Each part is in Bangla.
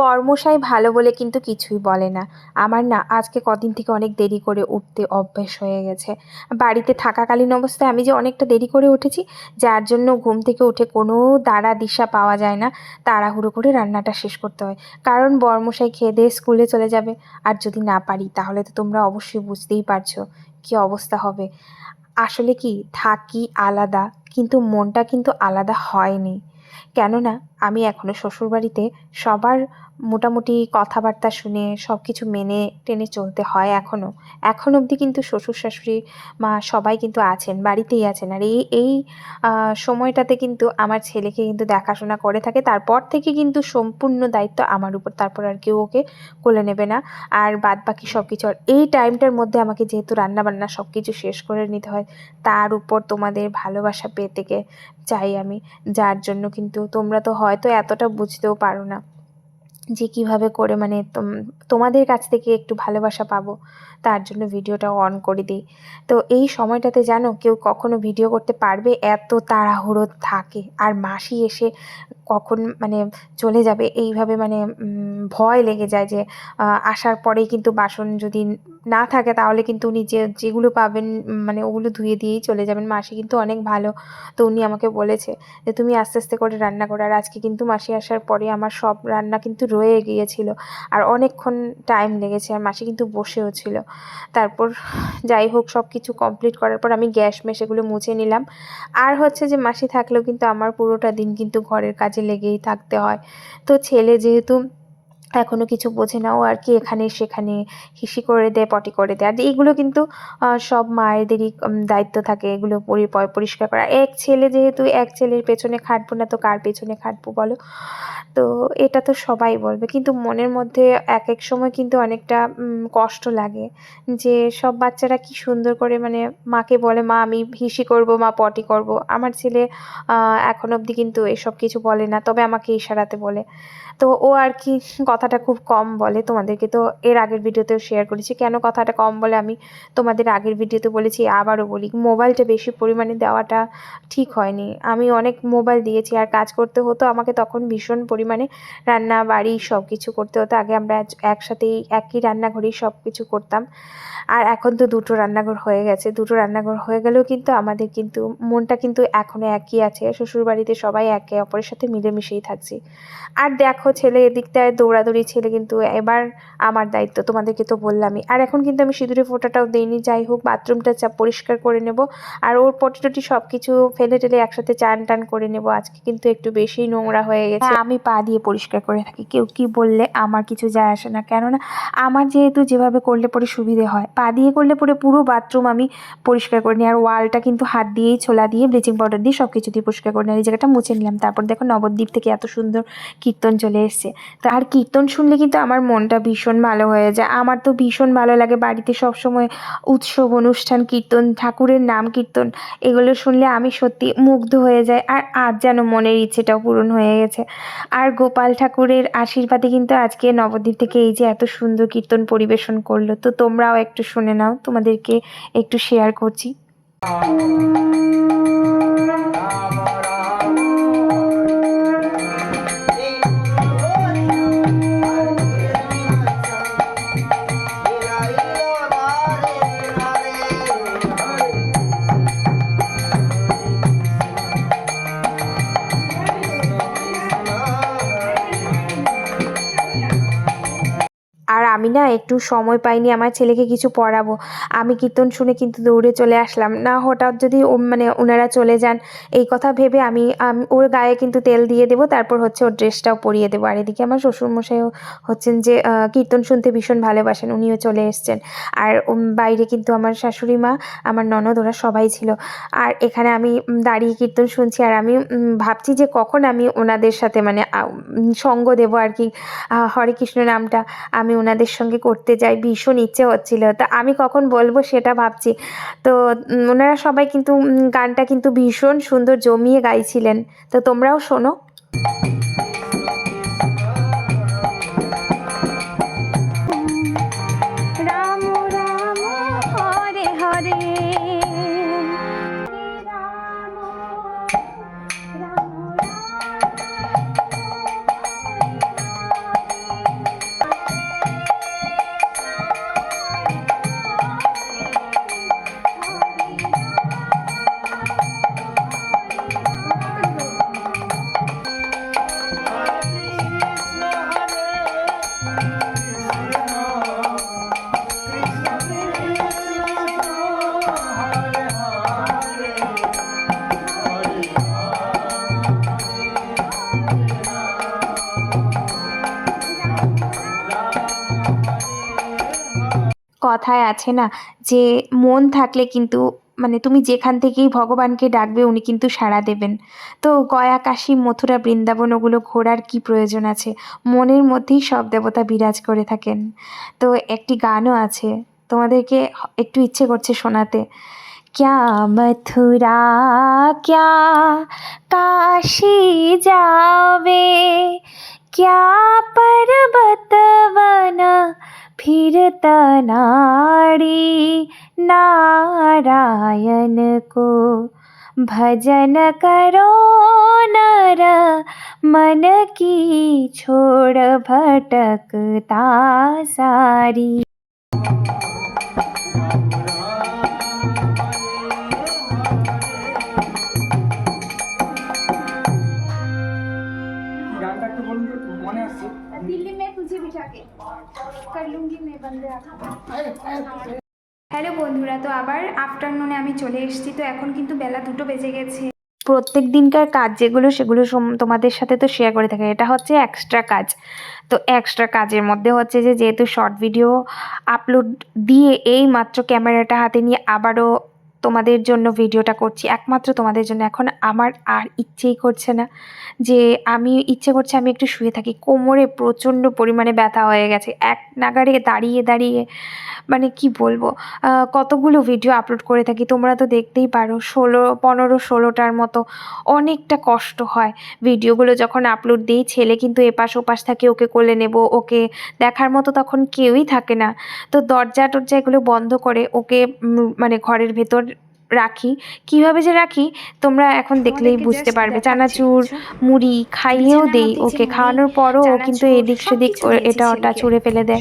বরমশাই ভালো বলে কিন্তু কিছুই বলে না। আমার না আজকে কদিন থেকে অনেক দেরি করে উঠতে অভ্যেস হয়ে গেছে। বাড়িতে থাকাকালীন অবস্থায় আমি যে অনেকটা দেরি করে উঠেছি, যার জন্য ঘুম থেকে উঠে কোনো দাঁড়া দিশা পাওয়া যায় না। তাড়াহুড়ো করে রান্নাটা শেষ করতে হয়। কারণ বরমশাই খেয়ে দিয়ে স্কুলে চলে যাবে। আর যদি না পারি, তাহলে তো তোমরা অবশ্যই বুঝতেই পারছ কী অবস্থা হবে। আসলে কি, থাকি আলাদা, কিন্তু মনটা কিন্তু আলাদা হয়নি। কেননা, আমি এখনও শ্বশুরবাড়িতে সবার মোটামুটি কথাবার্তা শুনে সব কিছু মেনে টেনে চলতে হয় এখনও এখন অবধি কিন্তু শ্বশুর শাশুড়ি মা সবাই কিন্তু আছেন, বাড়িতেই আছেন। আর এই এই সময়টাতে কিন্তু আমার ছেলেকে কিন্তু দেখাশোনা করে থাকে। তারপর থেকে কিন্তু সম্পূর্ণ দায়িত্ব আমার উপর। তারপর আর কেউ ওকে কোলে নেবে না। আর বাদ বাকি সব কিছু আর এই টাইমটার মধ্যে আমাকে যেহেতু রান্নাবান্না সব কিছু শেষ করে নিতে হয়, তার উপর তোমাদের ভালোবাসা পেয়ে থেকে চাই আমি। যার জন্য কিন্তু তোমরা তো হয়তো এতটা বুঝতেও পারো না। যে কীভাবে করে মানে তোম- তোমাদের কাছ থেকে একটু ভালোবাসা পাবো, তার জন্য ভিডিওটা অন করে দিই। তো এই সময়টাতে জানো, কেউ কখনো ভিডিও করতে পারবে, এত তাড়াহুড়ো থাকে, আর মাসি এসে কখন মানে চলে যাবে, এইভাবে মানে ভয় লেগে যায় যে আসার পরেই কিন্তু বাসন যদি না থাকে তাহলে কিন্তু উনি যে, যেগুলো পাবেন মানে ওগুলো ধুয়ে দিয়েই চলে যাবেন। মাসি কিন্তু অনেক ভালো। তো উনি আমাকে বলেছে যে, তুমি আস্তে আস্তে করে রান্না করো। আর আজকে কিন্তু মাসি আসার পরে আমার সব রান্না কিন্তু রয়ে গিয়েছিল। আর অনেকক্ষণ টাইম লেগেছে আর মাসি কিন্তু বসেও ছিল। তারপর যাই হোক, সব কিছু কমপ্লিট করার পর আমি গ্যাস মেশ এগুলো মুছে নিলাম। আর হচ্ছে যে, মাসি থাকলেও কিন্তু আমার পুরোটা দিন কিন্তু ঘরের কাজে লেগেই থাকতে হয়। তো ছেলে যেহেতু এখনও কিছু বোঝে না। ও আর কি এখানে সেখানে হিসি করে দেয়, পটি করে দেয়। আর এইগুলো কিন্তু সব মায়েদেরই দায়িত্ব থাকে এগুলো পরি পরিষ্কার করা। এক ছেলে যেহেতু এক ছেলের পেছনে খাটবো না, তো কার পেছনে খাটবো বলো? তো এটা তো সবাই বলবে। কিন্তু মনের মধ্যে এক এক সময় কিন্তু অনেকটা কষ্ট লাগে যে সব বাচ্চারা কি সুন্দর করে মানে মাকে বলে, মা, আমি হিসি করব, মা, পটি করব। আমার ছেলে এখন অবধি কিন্তু এসব কিছু বলে না, তবে আমাকে ইশারাতে বলে। তো ও আর কি কথাটা খুব কম বলে। তোমাদেরকে তো এর আগের ভিডিওতেও শেয়ার করেছি। কেন কথাটা কম বলে আমি তোমাদের আগের ভিডিওতে বলেছি, আবারও বলি, মোবাইলটা বেশি পরিমাণে দেওয়াটা ঠিক হয়নি। আমি অনেক মোবাইল দিয়েছি আর কাজ করতে হতো, আমাকে তখন ভীষণ পরিমাণে রান্না, বাড়ি সব কিছু করতে হতো। আগে আমরা একসাথেই একই রান্নাঘরেই সব কিছু করতাম। আর এখন তো দুটো রান্নাঘর হয়ে গেছে। দুটো রান্নাঘর হয়ে গেলেও কিন্তু আমাদের কিন্তু মনটা কিন্তু এখনও একই আছে। শ্বশুরবাড়িতে সবাই একে অপরের সাথে মিলেমিশেই থাকছি। আর দেখো ছেলে এদিকটায় দৌড়াদৌড়ি ছেলে কিন্তু এবার আমার দায়িত্ব, তোমাদেরকে তো বললামই। আর এখন কিন্তু আমি সিঁদুরে ফোঁটাটাও দিইনি, যাই হোক, বাথরুমটা চা পরিষ্কার করে নেব। আর ওর পটি টটি সব কিছু ফেলে টেলে একসাথে চান টান করে নেব। আজকে কিন্তু একটু বেশি নোংরা হয়ে গেছে। আমি পা দিয়ে পরিষ্কার করে থাকি। কেউ কি বললে আমার কিছু যায় আসে না। কেননা আমার যেহেতু যেভাবে করলে পরে সুবিধে হয়, পা দিয়ে করলে পরে পুরো বাথরুম আমি পরিষ্কার করে নিই। আর ওয়ালটা কিন্তু হাত দিয়েই, ছোলা দিয়ে, ব্লিচিং পাউডার দিয়ে সব কিছু দিয়ে পরিষ্কার করে নিই। জায়গাটা মুছে নিলাম। তারপর দেখো নবদ্বীপ থেকে এত সুন্দর কীর্তন চলে এসছে। তো আর কীর্তন শুনলে কিন্তু আমার মনটা ভীষণ ভালো হয়ে যায়। আমার তো ভীষণ ভালো লাগে বাড়িতে সবসময় উৎসব, অনুষ্ঠান, কীর্তন, ঠাকুরের নাম কীর্তন এগুলো শুনলে আমি সত্যি মুগ্ধ হয়ে যাই আর আজ যেন মনের ইচ্ছেটাও পূরণ হয়ে গেছে। আর গোপাল ঠাকুরের আশীর্বাদে কিন্তু আজকে নবদ্বীপ থেকে এই যে এত সুন্দর কীর্তন পরিবেশন করল, তো তোমরাও একটু শুনে নাও, তোমাদেরকে একটু শেয়ার করছি। আমি না একটু সময় পাইনি আমার ছেলেকে কিছু পড়াবো। আমি কীর্তন শুনে কিন্তু দৌড়ে চলে আসলাম। না, হঠাৎ যদি মানে ওনারা চলে যান, এই কথা ভেবে আমি ওর গায়ে কিন্তু তেল দিয়ে দেবো, তারপর হচ্ছে ওর ড্রেসটাও পরিয়ে দেবো। আর এদিকে আমার শ্বশুরমশাইও হচ্ছেন যে কীর্তন শুনতে ভীষণ ভালোবাসেন, উনিও চলে এসছেন। আর বাইরে কিন্তু আমার শাশুড়ি মা, আমার ননদ, ওরা সবাই ছিল। আর এখানে আমি দাঁড়িয়ে কীর্তন শুনছি, আর আমি ভাবছি যে কখন আমি ওনাদের সাথে মানে সঙ্গ দেবো আর কি হরে কৃষ্ণ নামটা, আমি ওনাদের সঙ্গে করতে যাই, ভীষণ ইচ্ছে হচ্ছিল। তা আমি কখন বলব সেটা ভাবছি। তো ওনারা সবাই কিন্তু গানটা কিন্তু ভীষণ সুন্দর জমিয়ে গাইছিলেন। তো তোমরাও শোনো। কথায় আছে না যে মন থাকলে কিন্তু মানে তুমি যেখান থেকেই ভগবানকে ডাকবে উনি কিন্তু সাড়া দেবেন তো গয়া কাশী মথুরা বৃন্দাবন ওগুলো ঘোরার কি প্রয়োজন আছে মনের মধ্যেই সব দেবতা বিরাজ করে থাকেন তো একটি গানও আছে তোমাদেরকে একটু ইচ্ছে করছে শোনাতে क्या मथुरा क्या काशी जावे क्या पर्वत वन फिरत नाड़ी नारायण को भजन करो नर मन की छोड़ भटकता सारी হ্যালো বন্ধুরা, তো আবার আফটারনুনে আমি চলে এসেছি। তো এখন কিন্তু বেলা দুটো বেজে গেছে। প্রত্যেক দিনকার কাজ যেগুলো, সেগুলো তোমাদের সাথে তো শেয়ার করে থাকে। এটা হচ্ছে এক্সট্রা কাজ। তো এক্সট্রা কাজের মধ্যে হচ্ছে যে, যেহেতু শর্ট ভিডিও আপলোড দিয়ে এই মাত্র ক্যামেরাটা হাতে নিয়ে আবারও তোমাদের জন্য ভিডিওটা করছি। একমাত্র তোমাদের জন্য। এখন আমার আর ইচ্ছেই করছে না যে আমি ইচ্ছে করছে আমি একটু শুয়ে থাকি। কোমরে প্রচণ্ড পরিমাণে ব্যথা হয়ে গেছে। এক নাগারে দাঁড়িয়ে দাঁড়িয়ে মানে কি বলব কতগুলো ভিডিও আপলোড করে থাকি। তোমরা তো দেখতেই পারো, ষোলো, পনেরো, ষোলোটার মতো অনেকটা কষ্ট হয় ভিডিওগুলো যখন আপলোড দিই। ছেলে কিন্তু এপাশ ওপাশ থাকে, ওকে কোলে নেব, ওকে দেখার মতো তখন কেউই থাকে না। তো দরজা টরজা এগুলো বন্ধ করে ওকে মানে ঘরের ভেতর রাখি? কীভাবে যে রাখি? তোমরা এখন দেখলেই বুঝতে পারবে। চানাচুর মুড়ি খাইয়েও দেই ওকে। খাওয়ানোর পরও ও কিন্তু এদিক সেদিক এটা ওটা। ছুঁড়ে ফেলে দেয়।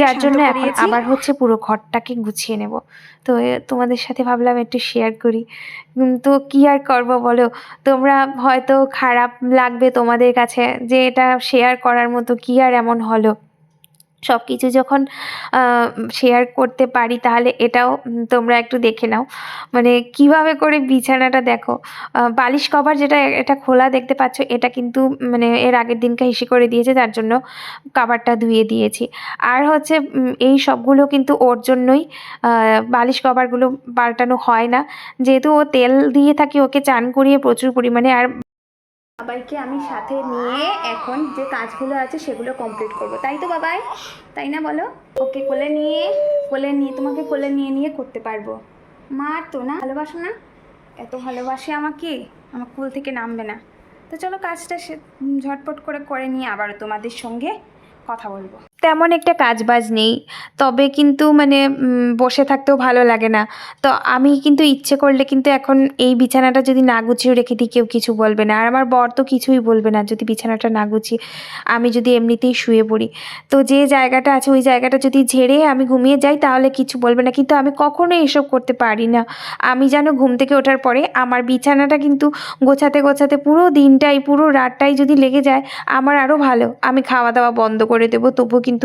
যার জন্য এখন আবার হচ্ছে পুরো ঘরটাকে গুছিয়ে নেব। তো তোমাদের সাথে ভাবলাম একটু শেয়ার করি। তো কী আর করব বলো? তোমরা হয়তো খারাপ লাগবে তোমাদের কাছে যে এটা শেয়ার করার মতো কী আর এমন হলো? সব কিছু যখন শেয়ার করতে পারি, তাহলে এটাও তোমরা একটু দেখে নাও। মানে কীভাবে করে বিছানাটা দেখো? বালিশ কভার যেটা এটা খোলা দেখতে পাচ্ছ, এটা কিন্তু মানে এর আগের দিনকে হিসি করে দিয়েছে, তার জন্য কাভারটা ধুয়ে দিয়েছি। আর হচ্ছে এই সবগুলো কিন্তু ওর জন্যই বালিশ কভারগুলো পাল্টানো হয় না। যেহেতু ও তেল দিয়ে থাকি, ওকে চান করিয়ে প্রচুর পরিমাণে আর বাবাইকে আমি সাথে নিয়ে এখন যে কাজগুলো আছে সেগুলো কমপ্লিট করব। তাই তো বাবাই? তাই না বলো? ওকে কোলে নিয়ে কোলে নিয়ে, তোমাকে কোলে নিয়ে নিয়ে করতে পারব। মার তো না ভালোবাসো না? এত ভালোবাসে আমাকে, আমার কুল থেকে নামবে না। তো চলো কাজটা ঝটপট করে করে নিয়ে আবারও তোমাদের সঙ্গে কথা বলব। তেমন একটা কাজ বাজ নেই। তবে কিন্তু মানে বসে থাকতেও ভালো লাগে না। তো আমি কিন্তু ইচ্ছে করলে কিন্তু এখন এই বিছানাটা যদি না গুছিয়ে রেখে দিই, কেউ কিছু বলবে না। আর আমার বর তো কিছুই বলবে না, যদি বিছানাটা না গুছিয়ে আমি যদি এমনিতেই শুয়ে পড়ি। তো যে জায়গাটা আছে, ওই জায়গাটা যদি ঝেড়ে আমি ঘুমিয়ে যাই, তাহলে কিছু বলবে না। কিন্তু আমি কখনোই এসব করতে পারি না। আমি যেন ঘুম থেকে ওঠার পরে আমার বিছানাটা কিন্তু গোছাতে গোছাতে পুরো দিনটাই, পুরো রাতটাই যদি লেগে যায়, আমার আরও ভালো। আমি খাওয়া দাওয়া বন্ধ করে দেবো, তবুও কিন্তু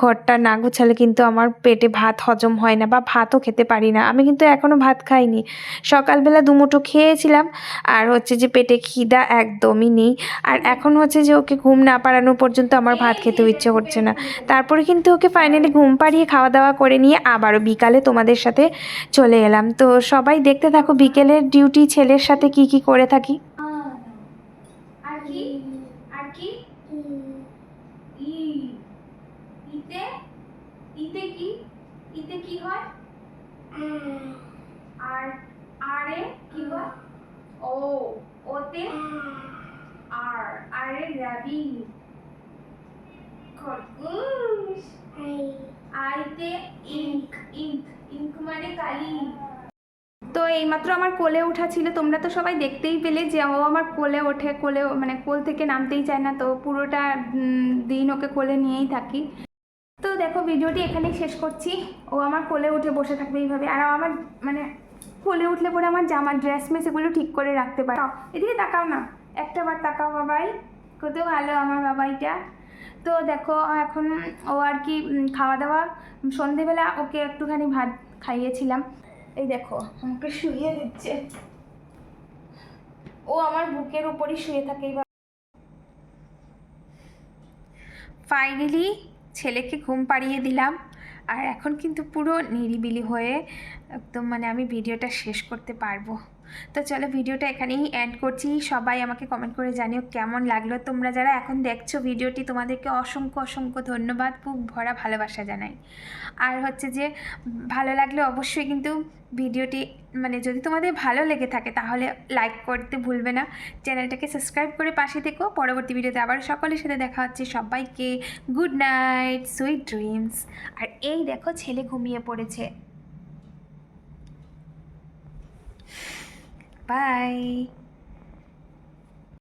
ঘরটা না গোছালে কিন্তু আমার পেটে ভাত হজম হয় না বা ভাতও খেতে পারি না। আমি কিন্তু এখনও ভাত খাইনি। সকালবেলা দুমুঠো খেয়েছিলাম আর হচ্ছে যে পেটে খিদা একদমই নেই। আর এখন হচ্ছে যে ওকে ঘুম না পাড়ানো পর্যন্ত আমার ভাত খেতেও ইচ্ছে করছে না। তারপরে কিন্তু ওকে ফাইনালি ঘুম পাড়িয়ে খাওয়া দাওয়া করে নিয়ে আবারও বিকালে তোমাদের সাথে চলে এলাম। তো সবাই দেখতে থাকো বিকেলের ডিউটি ছেলের সাথে কি কি করে থাকি। আর কি? আর কি? ই। ইতে ইতে কি? ইতে কি হয়? আর, আরে কি হয়? ও, ওতে আর, আরে রবি খরগোশ। আইতে ইঙ্ক ইঙ্ক ইঙ্ক মানে কালি। তো এইমাত্র আমার কোলে ওঠা ছিল, তোমরা তো সবাই দেখতেই পেলে যে ও আমার কোলে ওঠে, কোলে মানে কোল থেকে নামতেই চায় না, তো পুরোটা দিন ওকে কোলে নিয়েই থাকি। তো দেখো, ভিডিওটি এখানেই শেষ করছি। ও আমার কোলে উঠে বসে থাকবে এইভাবে। আর আমার মানে কোলে উঠলে পরে আমার জামা ড্রেস মেস এগুলো ঠিক করে রাখতে পারে। এদিকে তাকাও না। একটা বার তাকাও বাবাই। কত ভালো আমার বাবাইটা। তো দেখো, এখন ও আর কি খাওয়া দাওয়া সন্ধেবেলা ওকে একটুখানি ভাত খাইয়েছিলাম। এই দেখো, আমাকে শুয়ে দিচ্ছে। ও আমার বুকের উপরই শুয়ে থাকে ফাইনালি ছেলেকে ঘুম পাড়িয়ে দিলাম। আর এখন কিন্তু পুরো নিরিবিলি হয়ে একদম মানে আমি ভিডিওটা শেষ করতে পারব। তো চলো ভিডিওটা এখানেই এন্ড করছি। সবাই আমাকে কমেন্ট করে জানিও কেমন লাগল। তোমরা যারা এখন দেখছ ভিডিওটি, তোমাদেরকে অসংখ্য অসংখ্য ধন্যবাদ। খুব ভরা ভালোবাসা জানাই। আর হচ্ছে যে, ভালো লাগলে অবশ্যই কিন্তু ভিডিওটি মানে যদি তোমাদের ভালো লেগে থাকে তাহলে লাইক করতে ভুলবে না। চ্যানেলটাকে সাবস্ক্রাইব করে পাশে থেকো। পরবর্তী ভিডিওতে আবার সকলের সাথে দেখা হচ্ছে। সবাইকে গুড নাইট সুইট ড্রিমস আর এই দেখো ছেলে ঘুমিয়ে পড়েছে। Bye.